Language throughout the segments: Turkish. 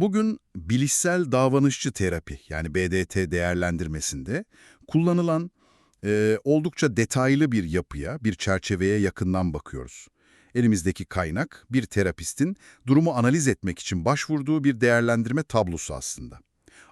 Bugün bilişsel davranışçı terapi yani BDT değerlendirmesinde kullanılan e, oldukça detaylı bir yapıya, bir çerçeveye yakından bakıyoruz. Elimizdeki kaynak bir terapistin durumu analiz etmek için başvurduğu bir değerlendirme tablosu aslında.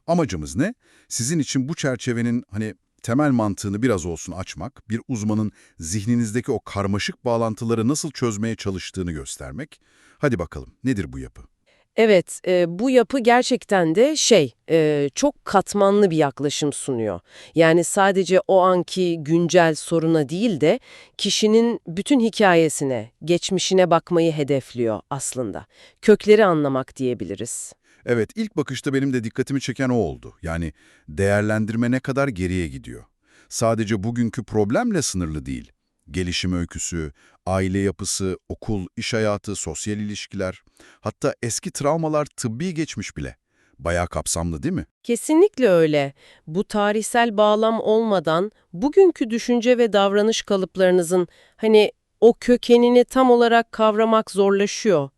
Amacımız ne? Sizin için bu çerçevenin hani temel mantığını biraz olsun açmak, bir uzmanın zihninizdeki o karmaşık bağlantıları nasıl çözmeye çalıştığını göstermek. Hadi bakalım nedir bu yapı? Evet, e, bu yapı gerçekten de şey, e, çok katmanlı bir yaklaşım sunuyor. Yani sadece o anki güncel soruna değil de kişinin bütün hikayesine, geçmişine bakmayı hedefliyor aslında. Kökleri anlamak diyebiliriz. Evet, ilk bakışta benim de dikkatimi çeken o oldu. Yani değerlendirme ne kadar geriye gidiyor. Sadece bugünkü problemle sınırlı değil. Gelişim öyküsü, aile yapısı, okul, iş hayatı, sosyal ilişkiler, hatta eski travmalar tıbbi geçmiş bile. Bayağı kapsamlı değil mi? Kesinlikle öyle. Bu tarihsel bağlam olmadan bugünkü düşünce ve davranış kalıplarınızın hani o kökenini tam olarak kavramak zorlaşıyor.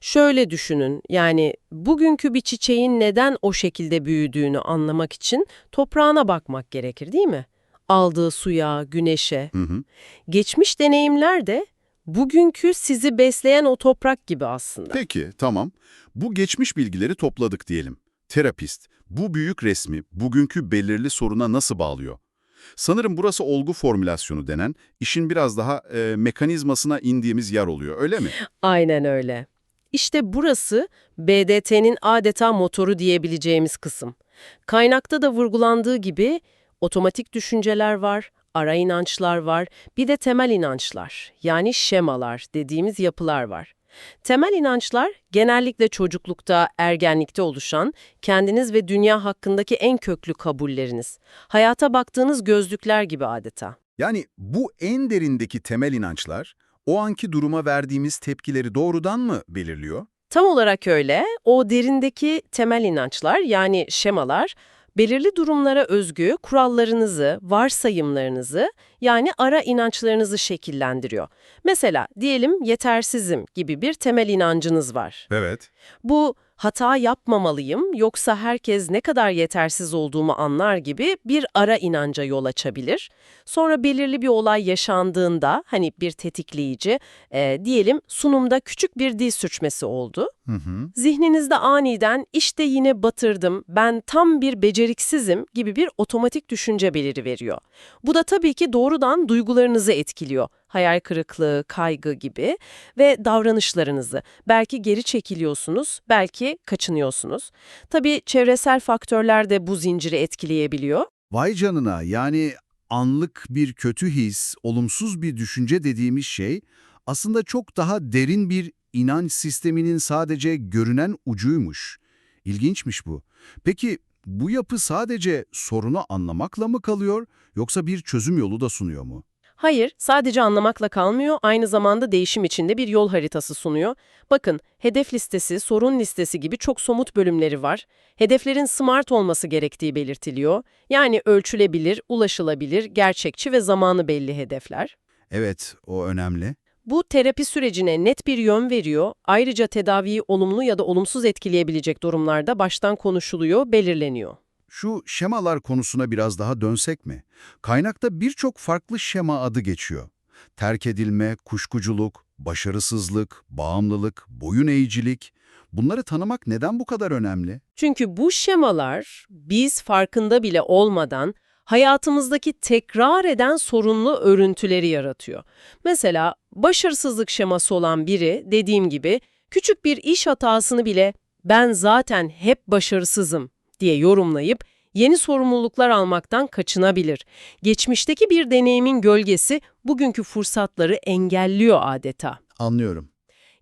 Şöyle düşünün, yani bugünkü bir çiçeğin neden o şekilde büyüdüğünü anlamak için toprağına bakmak gerekir değil mi? Aldığı suya, güneşe. Hı hı. Geçmiş deneyimler de bugünkü sizi besleyen o toprak gibi aslında. Peki, tamam. Bu geçmiş bilgileri topladık diyelim. Terapist, bu büyük resmi bugünkü belirli soruna nasıl bağlıyor? Sanırım burası olgu formülasyonu denen, işin biraz daha e, mekanizmasına indiğimiz yer oluyor, öyle mi? Aynen öyle. İşte burası BDT'nin adeta motoru diyebileceğimiz kısım. Kaynakta da vurgulandığı gibi otomatik düşünceler var, ara inançlar var, bir de temel inançlar yani şemalar dediğimiz yapılar var. Temel inançlar genellikle çocuklukta, ergenlikte oluşan, kendiniz ve dünya hakkındaki en köklü kabulleriniz. Hayata baktığınız gözlükler gibi adeta. Yani bu en derindeki temel inançlar, o anki duruma verdiğimiz tepkileri doğrudan mı belirliyor? Tam olarak öyle. O derindeki temel inançlar yani şemalar belirli durumlara özgü kurallarınızı, varsayımlarınızı yani ara inançlarınızı şekillendiriyor. Mesela diyelim yetersizim gibi bir temel inancınız var. Evet. Bu hata yapmamalıyım yoksa herkes ne kadar yetersiz olduğumu anlar gibi bir ara inanca yol açabilir. Sonra belirli bir olay yaşandığında hani bir tetikleyici e, diyelim sunumda küçük bir dil sürçmesi oldu. Hı hı. Zihninizde aniden işte yine batırdım, ben tam bir beceriksizim gibi bir otomatik düşünce beliri veriyor. Bu da tabii ki doğrudan duygularınızı etkiliyor. Hayal kırıklığı, kaygı gibi ve davranışlarınızı. Belki geri çekiliyorsunuz, belki kaçınıyorsunuz. Tabii çevresel faktörler de bu zinciri etkileyebiliyor. Vay canına yani anlık bir kötü his, olumsuz bir düşünce dediğimiz şey aslında çok daha derin bir inanç sisteminin sadece görünen ucuymuş. İlginçmiş bu. Peki bu yapı sadece sorunu anlamakla mı kalıyor yoksa bir çözüm yolu da sunuyor mu? Hayır, sadece anlamakla kalmıyor, aynı zamanda değişim içinde bir yol haritası sunuyor. Bakın, hedef listesi, sorun listesi gibi çok somut bölümleri var. Hedeflerin smart olması gerektiği belirtiliyor. Yani ölçülebilir, ulaşılabilir, gerçekçi ve zamanı belli hedefler. Evet, o önemli. Bu terapi sürecine net bir yön veriyor. Ayrıca tedaviyi olumlu ya da olumsuz etkileyebilecek durumlarda baştan konuşuluyor, belirleniyor. Şu şemalar konusuna biraz daha dönsek mi? Kaynakta birçok farklı şema adı geçiyor. Terk edilme, kuşkuculuk, başarısızlık, bağımlılık, boyun eğicilik. Bunları tanımak neden bu kadar önemli? Çünkü bu şemalar biz farkında bile olmadan hayatımızdaki tekrar eden sorunlu örüntüleri yaratıyor. Mesela başarısızlık şeması olan biri dediğim gibi küçük bir iş hatasını bile ben zaten hep başarısızım diye yorumlayıp yeni sorumluluklar almaktan kaçınabilir. Geçmişteki bir deneyimin gölgesi bugünkü fırsatları engelliyor adeta. Anlıyorum.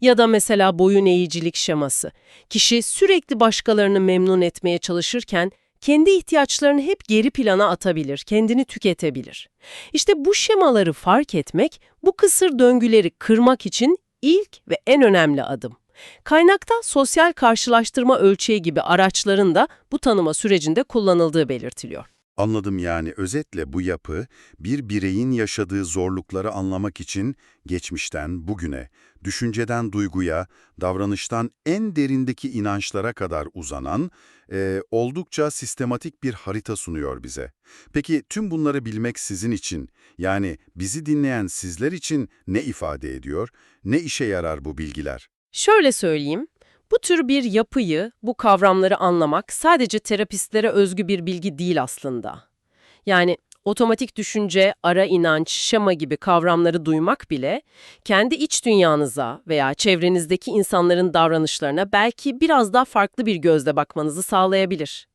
Ya da mesela boyun eğicilik şeması. Kişi sürekli başkalarını memnun etmeye çalışırken kendi ihtiyaçlarını hep geri plana atabilir, kendini tüketebilir. İşte bu şemaları fark etmek, bu kısır döngüleri kırmak için ilk ve en önemli adım. Kaynakta sosyal karşılaştırma ölçeği gibi araçların da bu tanıma sürecinde kullanıldığı belirtiliyor. Anladım yani özetle bu yapı bir bireyin yaşadığı zorlukları anlamak için geçmişten bugüne, düşünceden duyguya, davranıştan en derindeki inançlara kadar uzanan e, oldukça sistematik bir harita sunuyor bize. Peki tüm bunları bilmek sizin için yani bizi dinleyen sizler için ne ifade ediyor, ne işe yarar bu bilgiler? Şöyle söyleyeyim, bu tür bir yapıyı, bu kavramları anlamak sadece terapistlere özgü bir bilgi değil aslında. Yani otomatik düşünce, ara inanç, şema gibi kavramları duymak bile kendi iç dünyanıza veya çevrenizdeki insanların davranışlarına belki biraz daha farklı bir gözle bakmanızı sağlayabilir.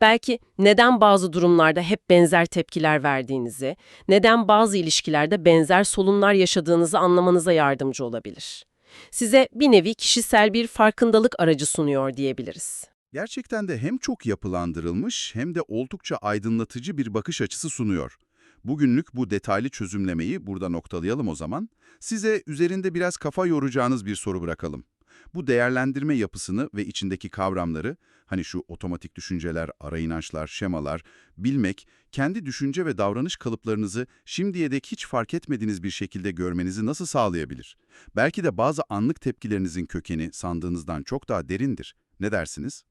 Belki neden bazı durumlarda hep benzer tepkiler verdiğinizi, neden bazı ilişkilerde benzer sorunlar yaşadığınızı anlamanıza yardımcı olabilir size bir nevi kişisel bir farkındalık aracı sunuyor diyebiliriz. Gerçekten de hem çok yapılandırılmış hem de oldukça aydınlatıcı bir bakış açısı sunuyor. Bugünlük bu detaylı çözümlemeyi burada noktalayalım o zaman. Size üzerinde biraz kafa yoracağınız bir soru bırakalım. Bu değerlendirme yapısını ve içindeki kavramları, hani şu otomatik düşünceler, ara inançlar, şemalar, bilmek, kendi düşünce ve davranış kalıplarınızı şimdiye dek hiç fark etmediğiniz bir şekilde görmenizi nasıl sağlayabilir? Belki de bazı anlık tepkilerinizin kökeni sandığınızdan çok daha derindir. Ne dersiniz?